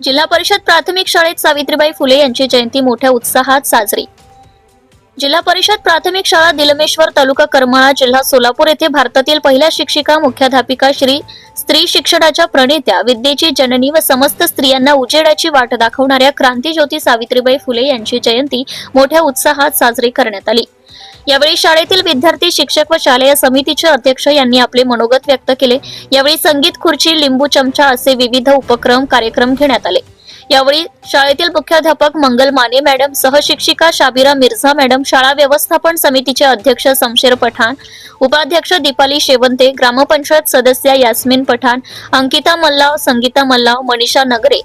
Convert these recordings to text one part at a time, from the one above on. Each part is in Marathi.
जिल्हा परिषद प्राथमिक शाळेत सावित्रीबाई फुले यांची जयंती मोठ्या उत्साहात साजरी. जिल्हा परिषद प्राथमिक शाळा दिलमेश्वर तालुका करमाळा जिल्हा सोलापूर येथे भारतातील पहिल्या शिक्षिका मुख्याध्यापिका श्री स्त्री शिक्षणाच्या प्रणेत्या विद्येची जननी व समस्त स्त्रियांना उजेडाची वाट दाखवणाऱ्या क्रांतीज्योती सावित्रीबाई फुले यांची जयंती मोठ्या उत्साहात साजरी करण्यात आली. यावेळी शाळेतील विद्यार्थी शिक्षक व शालेय समितीचे अध्यक्ष यांनी आपले मनोगत व्यक्त केले. यावेळी संगीत खुर्ची लिंबू चमचा असे विविध उपक्रम कार्यक्रम घेण्यात आले. यावेळी शाळेतील मुख्याध्यापक मंगल माने मॅडम सहशिक्षिका शाबिरा मिर्झा मॅडम शाळा व्यवस्थापन समितीचे अध्यक्ष समशेर पठाण उपाध्यक्ष दीपाली शेवंते ग्रामपंचायत सदस्या यास्मिन पठाण अंकिता मल्लाव संगीता मल्लाव मनीषा नगरे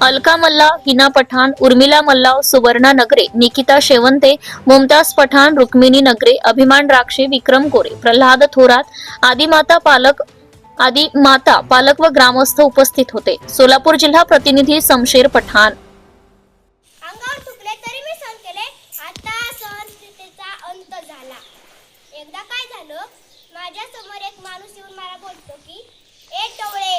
अलका मल्लाव हिना पठाण उर्मिला मल्लाव सुवर्णा नगरे निकिता शेवंते मुमताज पठाण रुक्मिणी नगरे अभिमान राक्षे विक्रम कोरे प्रल्हाद थोरात आदिमाता पालक आदी माता पालक व ग्रामस्थ उपस्थित होते. सोलापूर जिल्हा प्रतिनिधी समशेर पठाण. एकदा काय झालं? माझ्यासमोर एक माणूस येऊन मला बोलतो की ए टवळे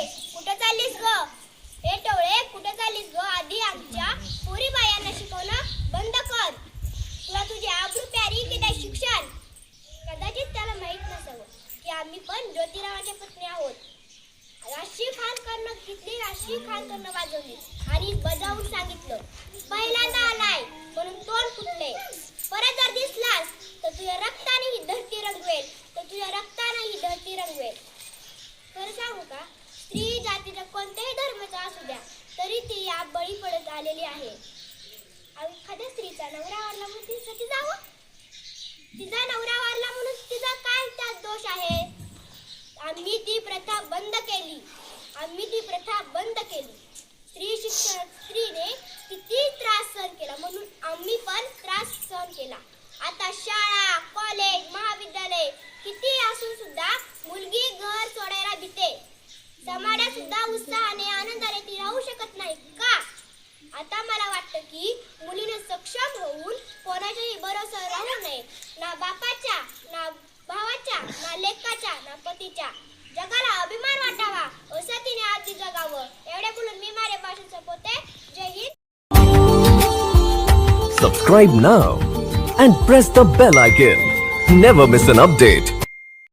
आपण पण ज्योतिरावाच्या पत्नी आहोत. राष्ट्रीय खान करणं घेतली राष्ट्रीय खान करणं वाजवली. आणि बजावून सांगितलं पहिल्यांदा आलाय म्हणून तोंड फुटले परत जर दिसलास तर तुझ्या रक्ताने ही धरती रंगवेल तर तुझ्या रक्ताने ही धरती रंगवेल. खरं सांगू का? स्त्री जातीचा कोणत्याही धर्माचा असू द्या तरी ती या बळी पडत आलेली आहे. एखाद्या स्त्रीचा नवरा वारला म्हणून तिच्यासाठी जावं तिचा नवरा वारला म्हणून तिचा काय त्यात दोष आहे? आम्ही ती प्रथा बंद केली. आम्ही ती प्रथा बंद केली. स्त्री शिक्षण स्त्रीने किती त्रास सहन केला म्हणून आम्ही पण त्रास सहन केला. आता शाळा कॉलेज महाविद्यालय किती असून सुद्धा मुलगी घर सोडायला भीते. समाजात सुद्धा उत्साहाने आनंदाने ती राहू शकत नाही. का? आता मला वाटतं की मुलीने सक्षम होऊन कोणाच्याही भरोसा राहू नये. ना बापाच्या ना भावाच्या लेकाच्या जगाला अभिमान वाटावा. असं तिने आधी जगावं. एवढे बोलून मी माझ्या भाषण संपवते. जय Hind. Subscribe now and press the bell icon Never miss an update.